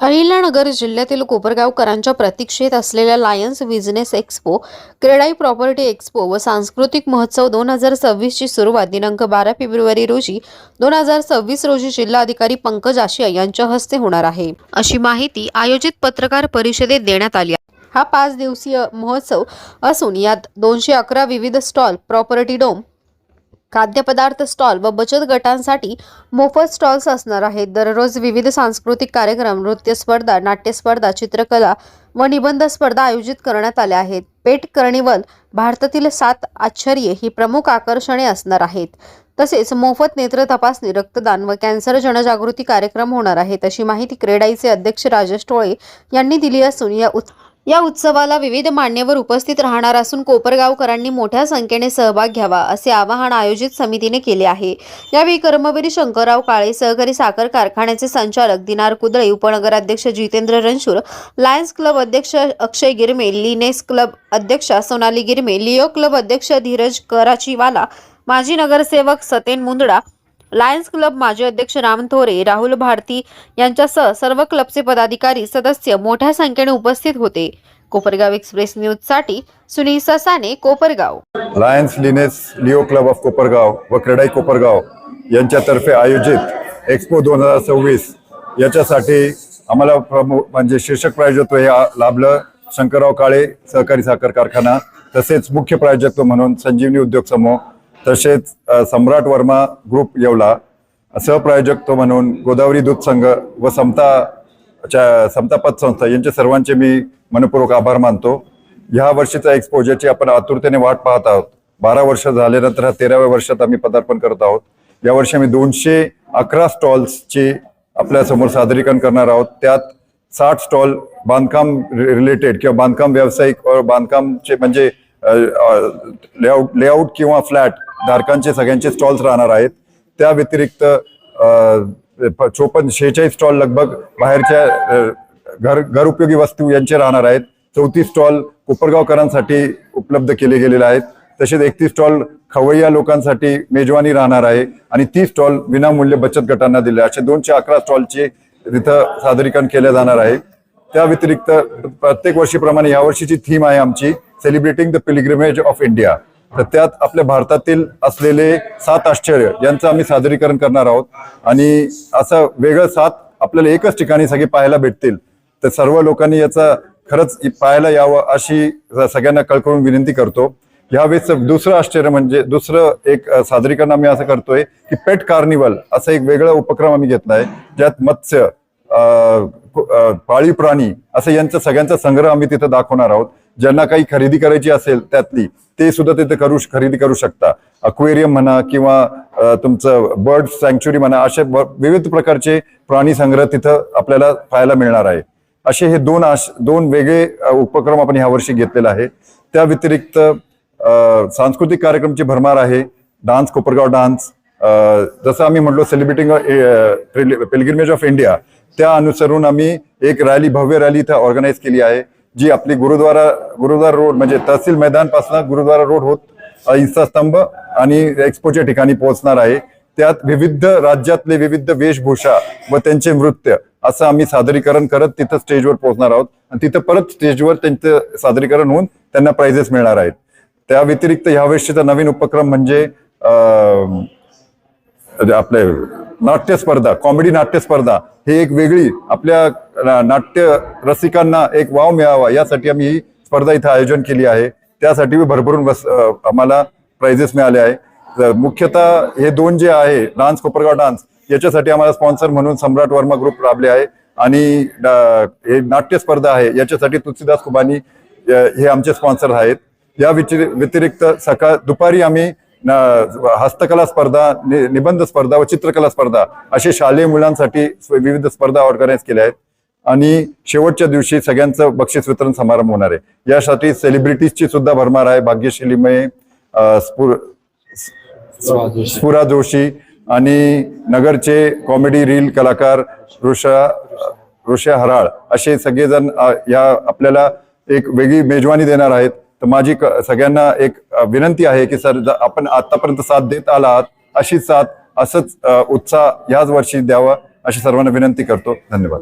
अहिल्यानगर जिल्ह्यातील कोपरगावकरांच्या प्रतीक्षेत असलेल्या Lions business expo CREDAI property expo व सांस्कृतिक महोत्सव दोन हजार सव्वीसची सुरुवात दिनांक बारा फेब्रुवारी रोजी दोन हजार सव्वीस रोजी जिल्हाधिकारी पंकज आशिया यांच्या हस्ते होणार आहे अशी माहिती आयोजित पत्रकार परिषदेत देण्यात आली आहे. हा पाच दिवसीय महोत्सव असून यात दोनशे अकरा विविध स्टॉल प्रॉपर्टी डोम खाद्यपदार्थ स्टॉल व बचत गटांसाठी मोफत स्टॉल्स असणार आहेत. दररोज विविध सांस्कृतिक कार्यक्रम नृत्य स्पर्धा नाट्यस्पर्धा चित्रकला व निबंध स्पर्धा आयोजित करण्यात आल्या आहेत. पेट कर्निवल भारतातील सात आश्चर्ये ही प्रमुख आकर्षणे असणार आहेत. तसेच मोफत नेत्र तपासणी रक्तदान व कॅन्सर जनजागृती कार्यक्रम होणार आहेत अशी माहिती क्रेडाईचे अध्यक्ष राजेश टोळे यांनी दिली असून या उत् या उत्सवाला विविध मान्यवर उपस्थित राहणार असून कोपरगावकरांनी मोठ्या संख्येने सहभाग घ्यावा असे आवाहन आयोजित समितीने केले आहे. यावेळी कर्मवीर शंकरराव काळे सहकारी साखर कारखान्याचे संचालक दिनार कुदळे उपनगराध्यक्ष जितेंद्र रणशूर लायन्स क्लब अध्यक्ष अक्षय गिरमे लिनेस क्लब अध्यक्षा सोनाली गिरमे लिओ क्लब अध्यक्ष धीरज कराचीवाला माजी नगरसेवक सतेन मुंदडा लायन्स क्लब माजी अध्यक्ष राम थोरे राहुल भारती यांच्यासह सर्व क्लबचे पदाधिकारी सदस्य मोठ्या संख्येने उपस्थित होते. कोपरगाव एक्सप्रेस न्यूजसाठी Sunil Sasane Kopargaon. Lions Lioness Leo club of Kopargaon व क्रेडाई कोपरगाव यांच्यातर्फे आयोजित एक्सपो दोन हजार सव्वीस याच्यासाठी आम्हाला प्रमुख म्हणजे शीर्षक प्रायोजकत्व हे लाभलं शंकरराव काळे सहकारी साखर कारखाना तसेच मुख्य प्रायोजकत्व म्हणून संजीवनी उद्योग समूह तसेच सम्राट वर्मा ग्रुप येवला. सहप्रायोजक तो म्हणून गोदावरी दूध संघ व समता च्या समता पतसंस्था यांचे सर्वांचे मी मनपूर्वक आभार मानतो. ह्या वर्षीचा एक्सपोजरची आपण आतुरतेने वाट पाहत आहोत. बारा वर्ष झाल्यानंतर हा तेराव्या वर्षात आम्ही पदार्पण करत आहोत. यावर्षी आम्ही दोनशे अकरा स्टॉल्सची आपल्यासमोर सादरीकरण करणार आहोत. त्यात साठ स्टॉल बांधकाम रिलेटेड किंवा बांधकाम व्यावसायिक बांधकामचे म्हणजे लेआउट लेआउट किंवा फ्लॅट धारकांचे सगळ्यांचे स्टॉल्स राहणार आहेत. त्या व्यतिरिक्त चोपन्न शेहेचाळीस स्टॉल लगभग बाहेरच्या घर घरउपयोगी वस्तू यांचे राहणार आहेत. चौतीस स्टॉल कोपरगावकरांसाठी उपलब्ध केले गेलेले आहेत. तसेच एकतीस स्टॉल खवय्या लोकांसाठी मेजवानी राहणार आहे. आणि तीस स्टॉल विनामूल्य बचत गटांना दिले असे दोनशे अकरा स्टॉलचे तिथं सादरीकरण केले जाणार आहे. त्या व्यतिरिक्त प्रत्येक वर्षीप्रमाणे यावर्षीची थीम आहे आमची celebrating the pilgrimage of India. तर त्यात आपल्या भारतातील असलेले सात आश्चर्य यांचं आम्ही सादरीकरण करणार आहोत. आणि असं वेगळं सात आपल्याला एकच ठिकाणी सगळे पाहायला भेटतील. तर सर्व लोकांनी याचा खरंच पाहायला यावं अशी सगळ्यांना कळकळून विनंती करतो. यावेळेस दुसरं आश्चर्य म्हणजे दुसरं एक सादरीकरण आम्ही असं करतोय की पेट कार्निवल असं एक वेगळा उपक्रम आम्ही घेतलाय ज्यात मत्स्य पाळीव प्राणी असं यांचा सगळ्यांचा संग्रह आम्ही तिथं दाखवणार आहोत. ज्यांना काही खरेदी करायची असेल त्यातली ते सुद्धा तिथे करू खरेदी करू शकता. अक्वेरियम म्हणा किंवा तुमचं बर्ड सँक्च्युरी म्हणा असे विविध प्रकारचे प्राणी संग्रह तिथं आपल्याला पाहायला मिळणार आहे. असे हे दोन आश दोन वेगळे उपक्रम आपण ह्यावर्षी घेतलेला आहे. त्या व्यतिरिक्त सांस्कृतिक कार्यक्रमची भरमार आहे. डान्स कोपरगाव डान्स जसं आम्ही म्हटलो सेलिब्रेटिंग पिलग्रिमेज ऑफ इंडिया त्या अनुसरून आम्ही एक रॅली भव्य रॅली इथं ऑर्गनाईज केली आहे. जी आपली गुरुद्वारा गुरुद्वारा रोड म्हणजे तहसील मैदानपासून गुरुद्वारा रोड होत अ, इंस्टास्तंभ आणि एक्सपोच्या ठिकाणी पोहोचणार आहे. त्यात विविध राज्यातले विविध वेशभूषा व त्यांचे नृत्य असं आम्ही सादरीकरण करत तिथं स्टेजवर पोहोचणार आहोत. आणि तिथं परत स्टेजवर त्यांचं सादरीकरण होऊन त्यांना प्राइजेस मिळणार आहेत. त्या व्यतिरिक्त यावर्षीचा नवीन उपक्रम म्हणजे आपले नाट्य स्पर्धा कॉमेडी नाट्य स्पर्धा ही एक वेगळी आपल्या ना- नाट्य रसिकांना एक वाव मिळावा यासाठी आम्ही ही स्पर्धा इथं आयोजन केली आहे. त्यासाठी भरभरून बस आम्हाला प्राइजेस मिळाले आहे. मुख्यतः हे दोन जे आहे डान्स कोपरगाव डान्स याच्यासाठी आम्हाला स्पॉन्सर म्हणून सम्राट वर्मा ग्रुप लाभले आहे. आणि हे नाट्य स्पर्धा आहे याच्यासाठी तुलसीदास कुबानी हे आमचे स्पॉन्सर आहेत. या व्यतिरिक्त सकाळ दुपारी आम्ही हस्तकला स्पर्धा नि- निबंध स्पर्धा व चित्रकला स्पर्धा असे शालेय मुलांसाठी विविध स्पर्धा ऑर्गनाईज केल्या आहेत. आणि शेवटच्या दिवशी सगळ्यांचं बक्षीस वितरण समारंभ होणार आहे. यासाठी सेलिब्रिटीजची सुद्धा भरमार आहे. भाग्यशीली मये स्फुर स्फुरा जोशी आणि नगरचे कॉमेडी रील कलाकार ऋषा ऋषा हराळ असे सगळेजण या आपल्याला एक वेगळी मेजवानी देणार आहेत. तर माझी क- सगळ्यांना एक विनंती आहे की सर आपण आतापर्यंत साथ देत आला आहात अशीच साथ असंच उत्साह याच वर्षी द्यावा अशी सर्वांना विनंती करतो. धन्यवाद.